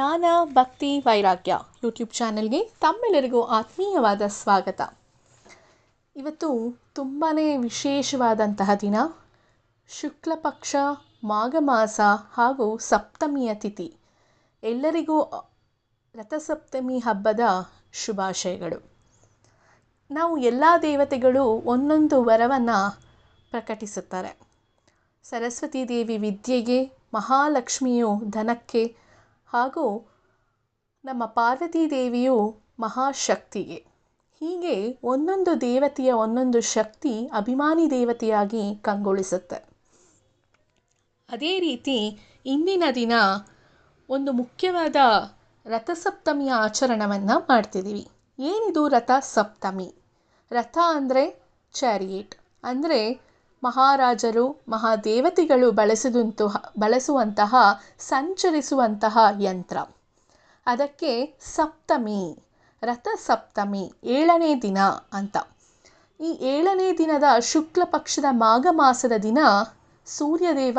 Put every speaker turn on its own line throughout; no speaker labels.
ಜ್ಞಾನ ಭಕ್ತಿ ವೈರಾಗ್ಯ ಯೂಟ್ಯೂಬ್ ಚಾನಲ್ಗೆ ತಮ್ಮೆಲ್ಲರಿಗೂ ಆತ್ಮೀಯವಾದ ಸ್ವಾಗತ. ಇವತ್ತು ತುಂಬಾ ವಿಶೇಷವಾದಂತಹ ದಿನ ಶುಕ್ಲ ಪಕ್ಷ, ಮಾಘ ಮಾಸ ಹಾಗೂ ಸಪ್ತಮಿಯ ತಿಥಿ. ಎಲ್ಲರಿಗೂ ರಥಸಪ್ತಮಿ ಹಬ್ಬದ ಶುಭಾಶಯಗಳು. ನಾವು ಎಲ್ಲ ದೇವತೆಗಳು ಒಂದೊಂದು ವರವನ್ನು ಪ್ರಕಟಿಸುತ್ತಾರೆ. ಸರಸ್ವತಿ ದೇವಿ ವಿದ್ಯೆಗೆ ಮಹಾಲಕ್ಷ್ಮಿಯು ಧನಕ್ಕೆ ಹಾಗೂ ನಮ್ಮ ಪಾರ್ವತೀ ದೇವಿಯು ಮಹಾಶಕ್ತಿಗೆ. ಹೀಗೆ ಒಂದೊಂದು ದೇವತೆಯ ಒಂದೊಂದು ಶಕ್ತಿ ಅಭಿಮಾನಿ ದೇವತೆಯಾಗಿ ಕಂಗೊಳಿಸುತ್ತೆ. ಅದೇ ರೀತಿ ಇಂದಿನ ದಿನ ಒಂದು ಮುಖ್ಯವಾದ ರಥಸಪ್ತಮಿಯ ಆಚರಣವನ್ನು ಮಾಡ್ತಿದ್ದೀವಿ. ಏನಿದು ರಥ ಸಪ್ತಮಿ ರಥ ಅಂದರೆ ಚಾರಿಯೇಟ್. ಅಂದರೆ ಮಹಾರಾಜರು, ಮಹಾದೇವತೆಗಳು ಬಳಸಿದಂತಹ, ಬಳಸುವಂತಹ, ಸಂಚರಿಸುವಂತಹ ಯಂತ್ರ. ಅದಕ್ಕೆ ಸಪ್ತಮಿ ರಥ ಸಪ್ತಮಿ ಏಳನೇ ದಿನ ಅಂತ. ಈ ಏಳನೇ ದಿನದ ಶುಕ್ಲ ಪಕ್ಷದ ಮಾಘ ಮಾಸದ ದಿನ ಸೂರ್ಯದೇವ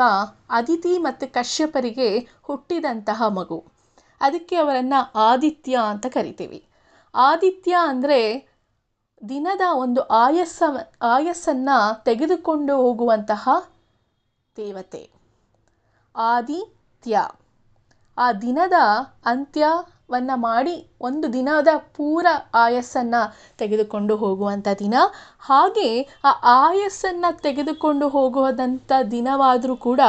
ಅದಿತಿ ಮತ್ತು ಕಶ್ಯಪರಿಗೆ ಹುಟ್ಟಿದಂತಹ ಮಗು. ಅದಕ್ಕೆ ಅವರನ್ನು ಆದಿತ್ಯ ಅಂತ ಕರಿತೀವಿ. ಆದಿತ್ಯ ಅಂದರೆ ದಿನದ ಒಂದು ಆಯಸ್ಸ, ಆಯಸ್ಸನ್ನು ತೆಗೆದುಕೊಂಡು ಹೋಗುವಂತಹ ದೇವತೆ. ಆದಿತ್ಯ. ಆ ದಿನದ ಅಂತ್ಯವನ್ನು ಮಾಡಿ ಒಂದು ದಿನದ ಪೂರ ಆಯಸ್ಸನ್ನು ತೆಗೆದುಕೊಂಡು ಹೋಗುವಂಥ ದಿನ. ಹಾಗೆ ಆ ಆಯಸ್ಸನ್ನು ತೆಗೆದುಕೊಂಡು ಹೋಗುವುದಂಥ ದಿನವಾದರೂ ಕೂಡ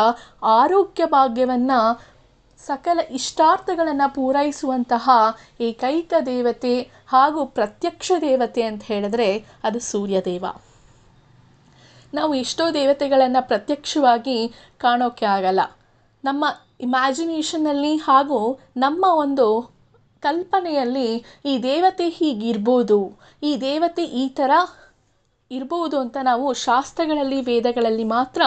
ಆರೋಗ್ಯ ಭಾಗ್ಯವನ್ನು ಸಕಲ ಇಷ್ಟಾರ್ಥಗಳನ್ನು ಪೂರೈಸುವಂತಹ ಏಕೈಕ ದೇವತೆ ಹಾಗೂ ಪ್ರತ್ಯಕ್ಷ ದೇವತೆ ಅಂತ ಹೇಳಿದ್ರೆ ಅದು ಸೂರ್ಯದೇವ. ನಾವು ಎಷ್ಟೋ ದೇವತೆಗಳನ್ನು ಪ್ರತ್ಯಕ್ಷವಾಗಿ ಕಾಣೋಕ್ಕೆ ಆಗಲ್ಲ. ನಮ್ಮ ಇಮ್ಯಾಜಿನೇಷನಲ್ಲಿ ಹಾಗೂ ನಮ್ಮ ಒಂದು ಕಲ್ಪನೆಯಲ್ಲಿ ಈ ದೇವತೆ ಹೀಗಿರ್ಬೋದು, ಈ ದೇವತೆ ಈ ಥರ ಇರ್ಬೋದು ಅಂತ ನಾವು ಶಾಸ್ತ್ರಗಳಲ್ಲಿ, ವೇದಗಳಲ್ಲಿ ಮಾತ್ರ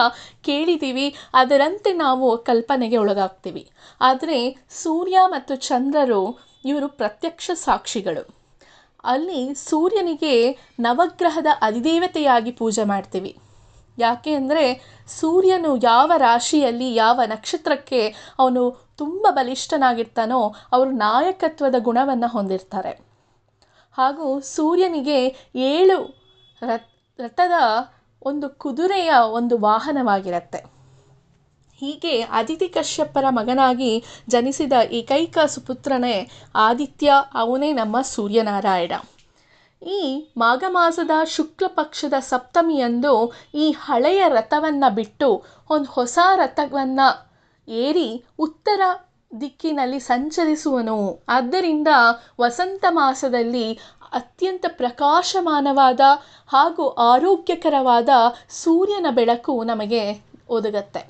ಕೇಳಿದ್ದೀವಿ. ಅದರಂತೆ ನಾವು ಕಲ್ಪನೆಗೆ ಒಳಗಾಗ್ತೀವಿ. ಆದರೆ ಸೂರ್ಯ ಮತ್ತು ಚಂದ್ರರು ಇವರು ಪ್ರತ್ಯಕ್ಷ ಸಾಕ್ಷಿಗಳು. ಅಲ್ಲಿ ಸೂರ್ಯನಿಗೆ ನವಗ್ರಹದ ಅಧಿದೇವತೆಯಾಗಿ ಪೂಜೆ ಮಾಡ್ತೀವಿ. ಯಾಕೆ ಅಂದರೆ ಸೂರ್ಯನು ಯಾವ ರಾಶಿಯಲ್ಲಿ, ಯಾವ ನಕ್ಷತ್ರಕ್ಕೆ ಅವನು ತುಂಬ ಬಲಿಷ್ಠನಾಗಿರ್ತಾನೋ ಅವರು ನಾಯಕತ್ವದ ಗುಣವನ್ನು ಹೊಂದಿರ್ತಾರೆ. ಹಾಗೂ ಸೂರ್ಯನಿಗೆ ಏಳು ರಥ್ ರಥದ ಒಂದು ಕುದುರೆಯ ಒಂದು ವಾಹನವಾಗಿರುತ್ತೆ. ಹೀಗೆ ಅದಿತಿ ಕಶ್ಯಪರ ಮಗನಾಗಿ ಜನಿಸಿದ ಏಕೈಕ ಸುಪುತ್ರನೇ ಆದಿತ್ಯ, ಅವನೇ ನಮ್ಮ ಸೂರ್ಯನಾರಾಯಣ. ಈ ಮಾಘ ಮಾಸದ ಶುಕ್ಲ ಪಕ್ಷದ ಸಪ್ತಮಿಯಂದು ಈ ಹಳೆಯ ರಥವನ್ನು ಬಿಟ್ಟು ಒಂದು ಹೊಸ ರಥವನ್ನು ಏರಿ ಉತ್ತರ ದಿಕ್ಕಿನಲ್ಲಿ ಸಂಚರಿಸುವನು. ಆದ್ದರಿಂದ ವಸಂತ ಮಾಸದಲ್ಲಿ ಅತ್ಯಂತ ಪ್ರಕಾಶಮಾನವಾದ ಹಾಗೂ ಆರೋಗ್ಯಕರವಾದ ಸೂರ್ಯನ ಬೆಳಕು ನಮಗೆ ಒದಗತ್ತೆ.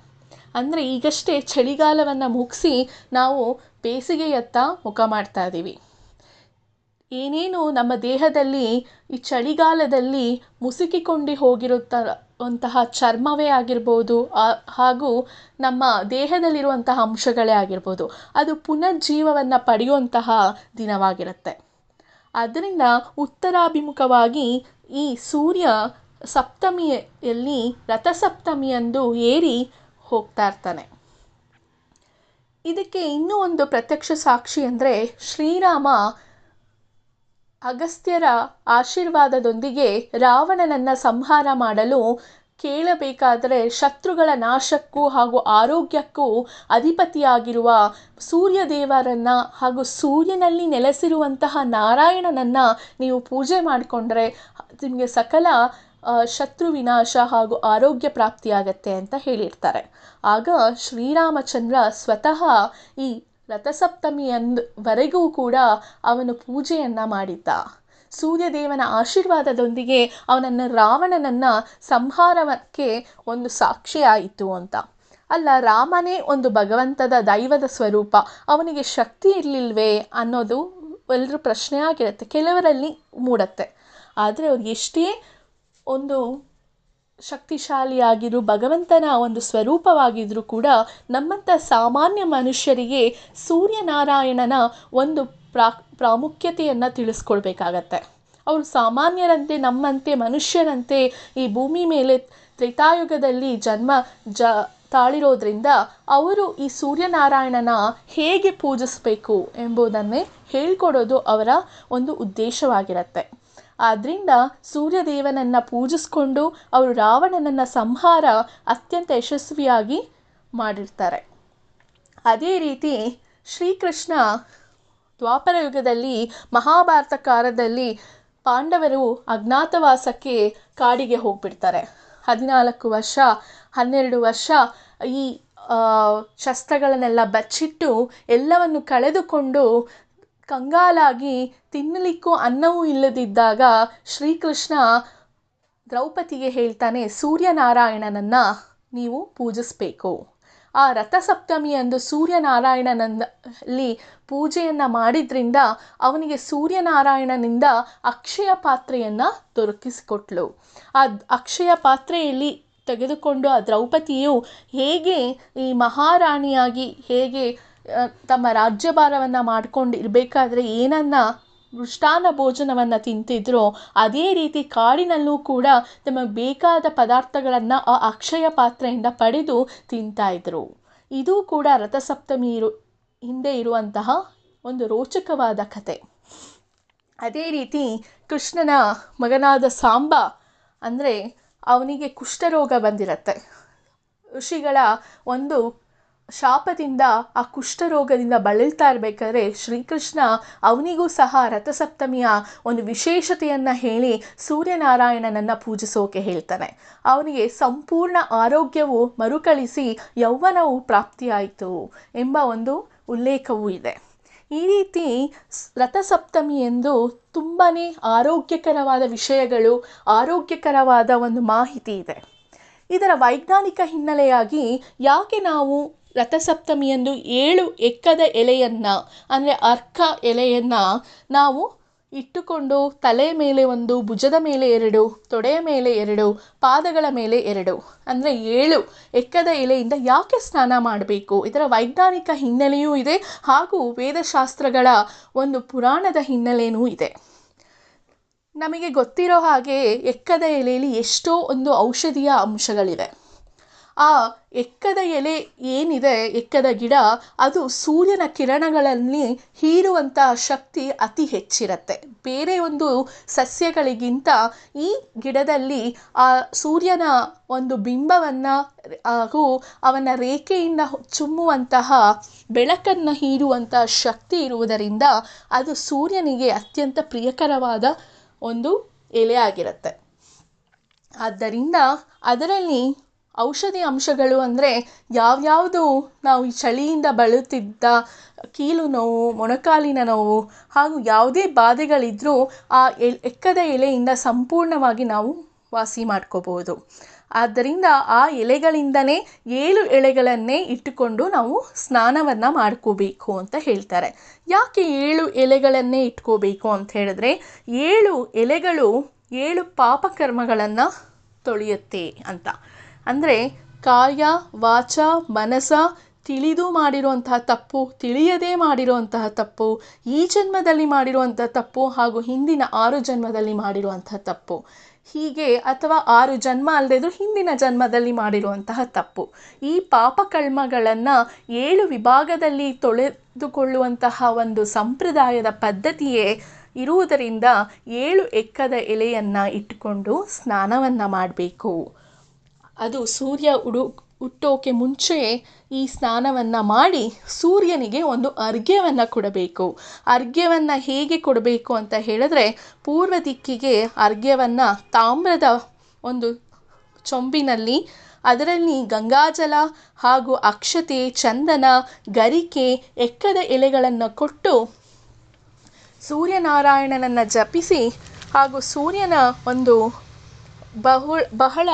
ಅಂದರೆ ಈಗಷ್ಟೇ ಚಳಿಗಾಲವನ್ನು ಮುಗಿಸಿ ನಾವು ಬೇಸಿಗೆಯತ್ತ ಮುಖ ಮಾಡ್ತಾ ಇದ್ದೀವಿ. ಏನೇನು ನಮ್ಮ ದೇಹದಲ್ಲಿ, ಈ ಚಳಿಗಾಲದಲ್ಲಿ ಮುಸುಕಿಕೊಂಡು ಹೋಗಿರುತ್ತ, ಅಂತಹ ಚರ್ಮವೇ ಆಗಿರ್ಬೋದು ಹಾಗೂ ನಮ್ಮ ದೇಹದಲ್ಲಿರುವಂತಹ ಅಂಶಗಳೇ ಆಗಿರ್ಬೋದು, ಅದು ಪುನರ್ಜೀವವನ್ನು ಪಡೆಯುವಂತಹ ದಿನವಾಗಿರುತ್ತೆ. ಅದರಿಂದ ಉತ್ತರಾಭಿಮುಖವಾಗಿ ಈ ಸೂರ್ಯ ಸಪ್ತಮಿಯಲ್ಲಿ ರಥಸಪ್ತಮಿಯಂದು ಏರಿ ಹೋಗ್ತಾ ಇರ್ತಾನೆ. ಇದಕ್ಕೆ ಇನ್ನೂ ಒಂದು ಪ್ರತ್ಯಕ್ಷ ಸಾಕ್ಷಿ ಅಂದರೆ ಶ್ರೀರಾಮ ಅಗಸ್ತ್ಯರ ಆಶೀರ್ವಾದದೊಂದಿಗೆ ರಾವಣನನ್ನು ಸಂಹಾರ ಮಾಡಲು ಕೇಳಬೇಕಾದರೆ ಶತ್ರುಗಳ ನಾಶಕ್ಕೂ ಹಾಗೂ ಆರೋಗ್ಯಕ್ಕೂ ಅಧಿಪತಿಯಾಗಿರುವ ಸೂರ್ಯದೇವರನ್ನು ಹಾಗೂ ಸೂರ್ಯನಲ್ಲಿ ನೆಲೆಸಿರುವಂತಹ ನಾರಾಯಣನನ್ನು ನೀವು ಪೂಜೆ ಮಾಡಿಕೊಂಡ್ರೆ ನಿಮಗೆ ಸಕಲ ಶತ್ರು ವಿನಾಶ ಹಾಗೂ ಆರೋಗ್ಯ ಪ್ರಾಪ್ತಿಯಾಗತ್ತೆ ಅಂತ ಹೇಳಿರ್ತಾರೆ. ಆಗ ಶ್ರೀರಾಮಚಂದ್ರ ಸ್ವತಃ ಈ ರಥಸಪ್ತಮಿಯಂದವರೆಗೂ ಕೂಡ ಅವನು ಪೂಜೆಯನ್ನು ಮಾಡಿದ್ದ. ಸೂರ್ಯದೇವನ ಆಶೀರ್ವಾದದೊಂದಿಗೆ ಅವನನ್ನು ರಾವಣನನ್ನು ಸಂಹಾರಕ್ಕೆ ಒಂದು ಸಾಕ್ಷಿಯಾಯಿತು ಅಂತ. ಅಲ್ಲ, ರಾಮನೇ ಒಂದು ಭಗವಂತದ ದೈವದ ಸ್ವರೂಪ. ಅವನಿಗೆ ಶಕ್ತಿ ಇರಲಿಲ್ವೇ ಅನ್ನೋದು ಎಲ್ಲರೂ ಪ್ರಶ್ನೆ ಆಗಿರುತ್ತೆ ಕೆಲವರಲ್ಲಿ ಮೂಡತ್ತೆ. ಆದರೆ ಅವ್ರು ಎಷ್ಟೇ ಒಂದು ಶಕ್ತಿಶಾಲಿಯಾಗಿರು, ಭಗವಂತನ ಒಂದು ಸ್ವರೂಪವಾಗಿದ್ದರೂ ಕೂಡ ನಮ್ಮಂಥ ಸಾಮಾನ್ಯ ಮನುಷ್ಯರಿಗೆ ಸೂರ್ಯನಾರಾಯಣನ ಒಂದು ಪ್ರಾ ಪ್ರಾಮುಖ್ಯತೆಯನ್ನು ತಿಳಿಸ್ಕೊಡ್ಬೇಕಾಗತ್ತೆ. ಅವರು ಸಾಮಾನ್ಯರಂತೆ, ನಮ್ಮಂತೆ, ಮನುಷ್ಯರಂತೆ ಈ ಭೂಮಿ ಮೇಲೆ ತ್ರೇತಾಯುಗದಲ್ಲಿ ಜನ್ಮ ಜ, ತಾಳಿರೋದ್ರಿಂದ ಅವರು ಈ ಸೂರ್ಯನಾರಾಯಣನ ಹೇಗೆ ಪೂಜಿಸಬೇಕು ಎಂಬುದನ್ನೇ ಹೇಳ್ಕೊಡೋದು ಅವರ ಒಂದು ಉದ್ದೇಶವಾಗಿರುತ್ತೆ. ಆದ್ದರಿಂದ ಸೂರ್ಯದೇವನನ್ನು ಪೂಜಿಸ್ಕೊಂಡು ಅವರು ರಾವಣನನ್ನು ಸಂಹಾರ ಅತ್ಯಂತ ಯಶಸ್ವಿಯಾಗಿ ಮಾಡಿರ್ತಾರೆ. ಅದೇ ರೀತಿ ಶ್ರೀಕೃಷ್ಣ ದ್ವಾಪರ ಯುಗದಲ್ಲಿ ಮಹಾಭಾರತ ಕಾಲದಲ್ಲಿ ಪಾಂಡವರು ಅಜ್ಞಾತವಾಸಕ್ಕೆ ಕಾಡಿಗೆ ಹೋಗ್ಬಿಡ್ತಾರೆ. ಹದಿನಾಲ್ಕು ವರ್ಷ, ಹನ್ನೆರಡು ವರ್ಷ ಈ ಶಸ್ತ್ರಗಳನ್ನೆಲ್ಲ ಬಚ್ಚಿಟ್ಟು ಎಲ್ಲವನ್ನು ಕಳೆದುಕೊಂಡು ಕಂಗಾಲಾಗಿ ತಿನ್ನಲಿಕ್ಕೂ ಅನ್ನವೂ ಇಲ್ಲದಿದ್ದಾಗ ಶ್ರೀಕೃಷ್ಣ ದ್ರೌಪದಿಗೆ ಹೇಳ್ತಾನೆ, ಸೂರ್ಯನಾರಾಯಣನನ್ನು ನೀವು ಪೂಜಿಸಬೇಕು. ಆ ರಥಸಪ್ತಮಿಯಂದು ಸೂರ್ಯನಾರಾಯಣನಲ್ಲಿ ಪೂಜೆಯನ್ನು ಮಾಡಿದ್ರಿಂದ ಅವನಿಗೆ ಸೂರ್ಯನಾರಾಯಣನಿಂದ ಅಕ್ಷಯ ಪಾತ್ರೆಯನ್ನು ದೊರಕಿಸಿಕೊಟ್ಲು. ಆ ಅಕ್ಷಯ ಪಾತ್ರೆಯಲ್ಲಿ ತೆಗೆದುಕೊಂಡು ಆ ದ್ರೌಪದಿಯು ಹೇಗೆ ಈ ಮಹಾರಾಣಿಯಾಗಿ ಹೇಗೆ ತಮ್ಮ ರಾಜ್ಯಭಾರವನ್ನು ಮಾಡ್ಕೊಂಡು ಇರಬೇಕಾದ್ರೆ ಏನನ್ನು ಮೃಷ್ಟಾನ್ನ ಭೋಜನವನ್ನು ತಿಂತಿದ್ರೋ ಅದೇ ರೀತಿ ಕಾಡಿನಲ್ಲೂ ಕೂಡ ತಮಗೆ ಬೇಕಾದ ಪದಾರ್ಥಗಳನ್ನು ಆ ಅಕ್ಷಯ ಪಾತ್ರೆಯಿಂದ ಪಡೆದು ತಿಂತಾಯಿದ್ರು ಇದು ಕೂಡ ರಥಸಪ್ತಮಿ ಇರು, ಹಿಂದೆ ಇರುವಂತಹ ಒಂದು ರೋಚಕವಾದ ಕತೆ. ಅದೇ ರೀತಿ ಕೃಷ್ಣನ ಮಗನಾದ ಸಾಂಬ ಅಂದರೆ ಅವನಿಗೆ ಕುಷ್ಠರೋಗ ಬಂದಿರತ್ತೆ. ಋಷಿಗಳ ಒಂದು ಶಾಪದಿಂದ, ಆ ಕುಷ್ಠರೋಗದಿಂದ ಬಳಲ್ತಾ ಇರಬೇಕಾದ್ರೆ ಶ್ರೀಕೃಷ್ಣ ಅವನಿಗೂ ಸಹ ರಥಸಪ್ತಮಿಯ ಒಂದು ವಿಶೇಷತೆಯನ್ನು ಹೇಳಿ ಸೂರ್ಯನಾರಾಯಣನನ್ನು ಪೂಜಿಸೋಕೆ ಹೇಳ್ತಾನೆ. ಅವನಿಗೆ ಸಂಪೂರ್ಣ ಆರೋಗ್ಯವು ಮರುಕಳಿಸಿ ಯೌವನವು ಪ್ರಾಪ್ತಿಯಾಯಿತು ಎಂಬ ಒಂದು ಉಲ್ಲೇಖವೂ ಇದೆ. ಈ ರೀತಿ ರಥಸಪ್ತಮಿ ಎಂದು ತುಂಬಾ ಆರೋಗ್ಯಕರವಾದ ವಿಷಯಗಳು, ಆರೋಗ್ಯಕರವಾದ ಒಂದು ಮಾಹಿತಿ ಇದೆ. ಇದರ ವೈಜ್ಞಾನಿಕ ಹಿನ್ನೆಲೆಯಾಗಿ ಯಾಕೆ ನಾವು ರಥಸಪ್ತಮಿಯಂದು ಏಳು ಎಕ್ಕದ ಎಲೆಯನ್ನು, ಅಂದರೆ ಅರ್ಕ ಎಲೆಯನ್ನು ನಾವು ಇಟ್ಟುಕೊಂಡು ತಲೆ ಮೇಲೆ ಒಂದು ಭುಜದ ಮೇಲೆ ಎರಡು, ತೊಡೆಯ ಮೇಲೆ ಎರಡು, ಪಾದಗಳ ಮೇಲೆ ಎರಡು, ಅಂದರೆ ಏಳು ಎಕ್ಕದ ಎಲೆಯಿಂದ ಯಾಕೆ ಸ್ನಾನ ಮಾಡಬೇಕು? ಇದರ ವೈಜ್ಞಾನಿಕ ಹಿನ್ನೆಲೆಯೂ ಇದೆ, ಹಾಗೂ ವೇದಶಾಸ್ತ್ರಗಳ ಒಂದು ಪುರಾಣದ ಹಿನ್ನೆಲೆಯೂ ಇದೆ. ನಮಗೆ ಗೊತ್ತಿರೋ ಹಾಗೆ ಎಕ್ಕದ ಎಲೆಯಲ್ಲಿ ಎಷ್ಟೋ ಒಂದು ಔಷಧೀಯ ಅಂಶಗಳಿವೆ. ಆ ಎಕ್ಕದ ಎಲೆ ಏನಿದೆ, ಎಕ್ಕದ ಗಿಡ, ಅದು ಸೂರ್ಯನ ಕಿರಣಗಳಲ್ಲಿ ಹೀರುವಂತಹ ಶಕ್ತಿ ಅತಿ ಹೆಚ್ಚಿರುತ್ತೆ. ಬೇರೆ ಒಂದು ಸಸ್ಯಗಳಿಗಿಂತ ಈ ಗಿಡದಲ್ಲಿ ಆ ಸೂರ್ಯನ ಒಂದು ಬಿಂಬವನ್ನು, ಹಾಗೂ ಅವನ ರೇಖೆಯಿಂದ ಚುಮ್ಮುವಂತಹ ಬೆಳಕನ್ನು ಹೀರುವಂತಹ ಶಕ್ತಿ ಇರುವುದರಿಂದ ಅದು ಸೂರ್ಯನಿಗೆ ಅತ್ಯಂತ ಪ್ರಿಯಕರವಾದ ಒಂದು ಎಲೆ ಆಗಿರುತ್ತೆ. ಆದ್ದರಿಂದ ಅದರಲ್ಲಿ ಔಷಧಿ ಅಂಶಗಳು ಅಂದರೆ ಯಾವ್ಯಾವುದು ನಾವು ಈ ಚಳಿಯಿಂದ ಬಳಲುತ್ತಿದ್ದ ಕೀಲು ನೋವು, ಮೊಣಕಾಲಿನ ನೋವು ಹಾಗೂ ಯಾವುದೇ ಬಾಧೆಗಳಿದ್ದರೂ ಆ ಎ, ಎಕ್ಕದ ಎಲೆಯಿಂದ ಸಂಪೂರ್ಣವಾಗಿ ನಾವು ವಾಸಿ ಮಾಡ್ಕೋಬೋದು ಆದ್ದರಿಂದ ಆ ಎಲೆಗಳಿಂದನೇ ಏಳು ಎಲೆಗಳನ್ನೇ ಇಟ್ಟುಕೊಂಡು ನಾವು ಸ್ನಾನವನ್ನು ಮಾಡ್ಕೋಬೇಕು ಅಂತ ಹೇಳ್ತಾರೆ. ಯಾಕೆ ಏಳು ಎಲೆಗಳನ್ನೇ ಇಟ್ಕೋಬೇಕು ಅಂತ ಹೇಳಿದ್ರೆ, ಏಳು ಎಲೆಗಳು ಏಳು ಪಾಪಕರ್ಮಗಳನ್ನು ತೊಳೆಯುತ್ತೆ ಅಂತ. ಅಂದರೆ ಕಾಯ ವಾಚ, ಮನಸ ತಿಳಿದು ಮಾಡಿರುವಂತಹ ತಪ್ಪು, ತಿಳಿಯದೇ ಮಾಡಿರುವಂತಹ ತಪ್ಪು, ಈ ಜನ್ಮದಲ್ಲಿ ಮಾಡಿರುವಂತಹ ತಪ್ಪು ಹಾಗೂ ಹಿಂದಿನ ಆರು ಜನ್ಮದಲ್ಲಿ ಮಾಡಿರುವಂತಹ ತಪ್ಪು. ಹೀಗೆ ಅಥವಾ ಆರು ಜನ್ಮ ಅಲ್ಲದಿದ್ರೂ ಹಿಂದಿನ ಜನ್ಮದಲ್ಲಿ ಮಾಡಿರುವಂತಹ ತಪ್ಪು. ಈ ಪಾಪಕರ್ಮಗಳನ್ನು ಏಳು ವಿಭಾಗದಲ್ಲಿ ತೊಳೆದುಕೊಳ್ಳುವಂತಹ ಒಂದು ಸಂಪ್ರದಾಯದ ಪದ್ಧತಿಯೇ ಇರುವುದರಿಂದ ಏಳು ಎಕ್ಕದ ಎಲೆಯನ್ನು ಇಟ್ಟುಕೊಂಡು ಸ್ನಾನವನ್ನು ಮಾಡಬೇಕು. ಅದು ಸೂರ್ಯ ಉಡು ಹುಟ್ಟೋಕೆ ಮುಂಚೆ ಈ ಸ್ನಾನವನ್ನು ಮಾಡಿ ಸೂರ್ಯನಿಗೆ ಒಂದು ಅರ್ಘ್ಯವನ್ನು ಕೊಡಬೇಕು. ಅರ್ಘ್ಯವನ್ನು ಹೇಗೆ ಕೊಡಬೇಕು ಅಂತ ಹೇಳಿದ್ರೆ ಪೂರ್ವ ದಿಕ್ಕಿಗೆ ಅರ್ಘ್ಯವನ್ನು ತಾಮ್ರದ ಒಂದು ಚೊಂಬಿನಲ್ಲಿ, ಅದರಲ್ಲಿ ಗಂಗಾಜಲ ಹಾಗೂ ಅಕ್ಷತೆ, ಚಂದನ, ಗರಿಕೆ, ಎಕ್ಕದ ಎಲೆಗಳನ್ನು ಕೊಟ್ಟು ಸೂರ್ಯನಾರಾಯಣನನ್ನು ಜಪಿಸಿ ಹಾಗೂ ಸೂರ್ಯನ ಒಂದು ಬಹು ಬಹಳ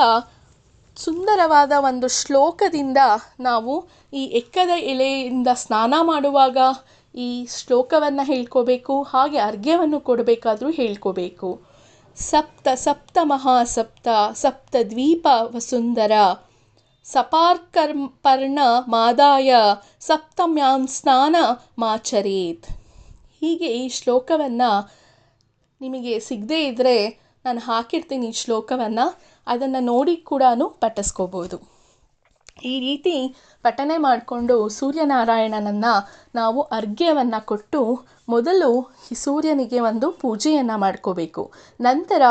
ಸುಂದರವಾದ ಒಂದು ಶ್ಲೋಕದಿಂದ ನಾವು ಈ ಎಕ್ಕದ ಎಲೆಯಿಂದ ಸ್ನಾನ ಮಾಡುವಾಗ ಈ ಶ್ಲೋಕವನ್ನು ಹೇಳ್ಕೋಬೇಕು, ಹಾಗೆ ಅರ್ಘ್ಯವನ್ನು ಕೊಡಬೇಕಾದ್ರೂ ಹೇಳ್ಕೋಬೇಕು. ಸಪ್ತ ಸಪ್ತ ಮಹಾಸಪ್ತ, ಸಪ್ತ ದ್ವೀಪ ವಸುಂದರ ಸಪಾರ್ಕರ್ಮ್ ಪರ್ಣ ಮಾದಾಯ, ಸಪ್ತಮ್ಯಾಂ ಸ್ನಾನ ಮಾಚರೇತ್. ಹೀಗೆ ಈ ಶ್ಲೋಕವನ್ನು ನಿಮಗೆ ಸಿಗದೇ ಇದ್ದರೆ ನಾನು ಹಾಕಿರ್ತೀನಿ ಈ ಶ್ಲೋಕವನ್ನು. ಅದನ್ನು ನೋಡಿ ಕೂಡ ಪಠಿಸ್ಕೋಬೋದು ಈ ರೀತಿ ಪಠನೆ ಮಾಡಿಕೊಂಡು ಸೂರ್ಯನಾರಾಯಣನನ್ನು ನಾವು ಅರ್ಘ್ಯವನ್ನು ಕೊಟ್ಟು ಮೊದಲು ಸೂರ್ಯನಿಗೆ ಒಂದು ಪೂಜೆಯನ್ನು ಮಾಡ್ಕೋಬೇಕು. ನಂತರ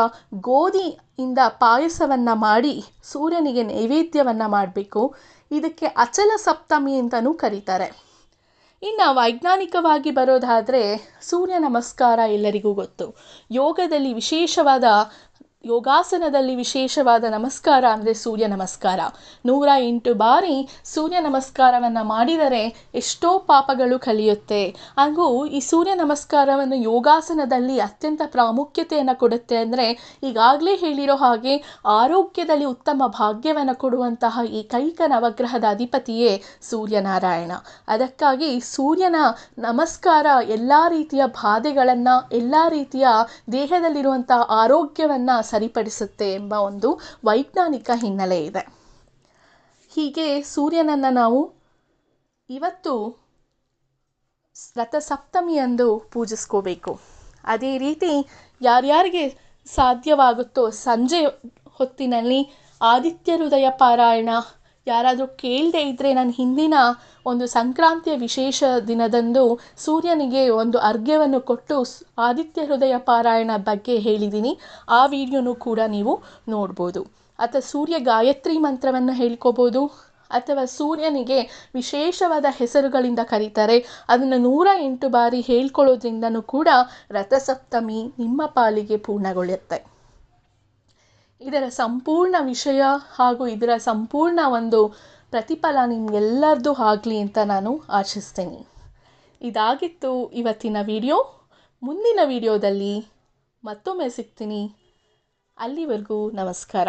ಗೋಧಿಯಿಂದ ಪಾಯಸವನ್ನು ಮಾಡಿ ಸೂರ್ಯನಿಗೆ ನೈವೇದ್ಯವನ್ನು ಮಾಡಬೇಕು. ಇದಕ್ಕೆ ಅಚಲ ಸಪ್ತಮಿ ಅಂತಲೂ ಕರೀತಾರೆ. ಇನ್ನು ವೈಜ್ಞಾನಿಕವಾಗಿ ಬರೋದಾದರೆ ಸೂರ್ಯ ನಮಸ್ಕಾರ ಎಲ್ಲರಿಗೂ ಗೊತ್ತು. ಯೋಗದಲ್ಲಿ ವಿಶೇಷವಾದ ಯೋಗಾಸನದಲ್ಲಿ ವಿಶೇಷವಾದ ನಮಸ್ಕಾರ ಅಂದರೆ ಸೂರ್ಯ ನಮಸ್ಕಾರ. ನೂರ ಎಂಟು ಬಾರಿ ಸೂರ್ಯ ನಮಸ್ಕಾರವನ್ನು ಮಾಡಿದರೆ ಎಷ್ಟೋ ಪಾಪಗಳು ಕಲಿಯುತ್ತೆ. ಹಾಗೂ ಈ ಸೂರ್ಯ ನಮಸ್ಕಾರವನ್ನು ಯೋಗಾಸನದಲ್ಲಿ ಅತ್ಯಂತ ಪ್ರಾಮುಖ್ಯತೆಯನ್ನು ಕೊಡುತ್ತೆ ಅಂದರೆ ಈಗಾಗಲೇ ಹೇಳಿರೋ ಹಾಗೆ ಆರೋಗ್ಯದಲ್ಲಿ ಉತ್ತಮ ಭಾಗ್ಯವನ್ನು ಕೊಡುವಂತಹ ಈ ಕೈಕ ನವಗ್ರಹದ ಅಧಿಪತಿಯೇ ಸೂರ್ಯನಾರಾಯಣ. ಅದಕ್ಕಾಗಿ ಸೂರ್ಯನ ನಮಸ್ಕಾರ ಎಲ್ಲ ರೀತಿಯ ಬಾಧೆಗಳನ್ನು, ಎಲ್ಲ ರೀತಿಯ ದೇಹದಲ್ಲಿರುವಂತಹ ಆರೋಗ್ಯವನ್ನು ಸರಿಪಡಿಸುತ್ತೆ ಎಂಬ ಒಂದು ವೈಜ್ಞಾನಿಕ ಹಿನ್ನೆಲೆ ಇದೆ. ಹೀಗೆ ಸೂರ್ಯನನ್ನು ನಾವು ಇವತ್ತು ರಥಸಪ್ತಮಿಯಂದು ಪೂಜಿಸ್ಕೋಬೇಕು. ಅದೇ ರೀತಿ ಯಾರ್ಯಾರಿಗೆ ಸಾಧ್ಯವಾಗುತ್ತೋ ಸಂಜೆ ಹೊತ್ತಿನಲ್ಲಿ ಆದಿತ್ಯ ಹೃದಯ ಪಾರಾಯಣ ಯಾರಾದರೂ ಕೇಳದೆ ಇದ್ದರೆ ನಾನು ಹಿಂದಿನ ಒಂದು ಸಂಕ್ರಾಂತಿಯ ವಿಶೇಷ ದಿನದಂದು ಸೂರ್ಯನಿಗೆ ಒಂದು ಅರ್ಘ್ಯವನ್ನು ಕೊಟ್ಟು ಆದಿತ್ಯ ಹೃದಯ ಪಾರಾಯಣ ಬಗ್ಗೆ ಹೇಳಿದ್ದೀನಿ ಆ ವಿಡಿಯೋನೂ ಕೂಡ ನೀವು ನೋಡ್ಬೋದು. ಅಥವಾ ಸೂರ್ಯ ಗಾಯತ್ರಿ ಮಂತ್ರವನ್ನು ಹೇಳ್ಕೋಬೋದು. ಅಥವಾ ಸೂರ್ಯನಿಗೆ ವಿಶೇಷವಾದ ಹೆಸರುಗಳಿಂದ ಕರೀತಾರೆ. ಅದನ್ನು ನೂರ ಎಂಟು ಬಾರಿ ಹೇಳ್ಕೊಳ್ಳೋದ್ರಿಂದನೂ ಕೂಡ ರಥಸಪ್ತಮಿ ನಿಮ್ಮ ಪಾಲಿಗೆ ಪೂರ್ಣಗೊಳ್ಳುತ್ತೆ. ಇದರ ಸಂಪೂರ್ಣ ವಿಷಯ ಹಾಗೂ ಇದರ ಸಂಪೂರ್ಣ ಒಂದು ಪ್ರತಿಫಲ ನಿಮ್ಗೆಲ್ಲರದ್ದು ಆಗಲಿ ಅಂತ ನಾನು ಆಶಿಸ್ತೀನಿ. ಇದಾಗಿತ್ತು ಇವತ್ತಿನ ವಿಡಿಯೋ. ಮುಂದಿನ ವಿಡಿಯೋದಲ್ಲಿ ಮತ್ತೊಮ್ಮೆ ಸಿಗ್ತೀನಿ. ಅಲ್ಲಿವರೆಗೂ ನಮಸ್ಕಾರ.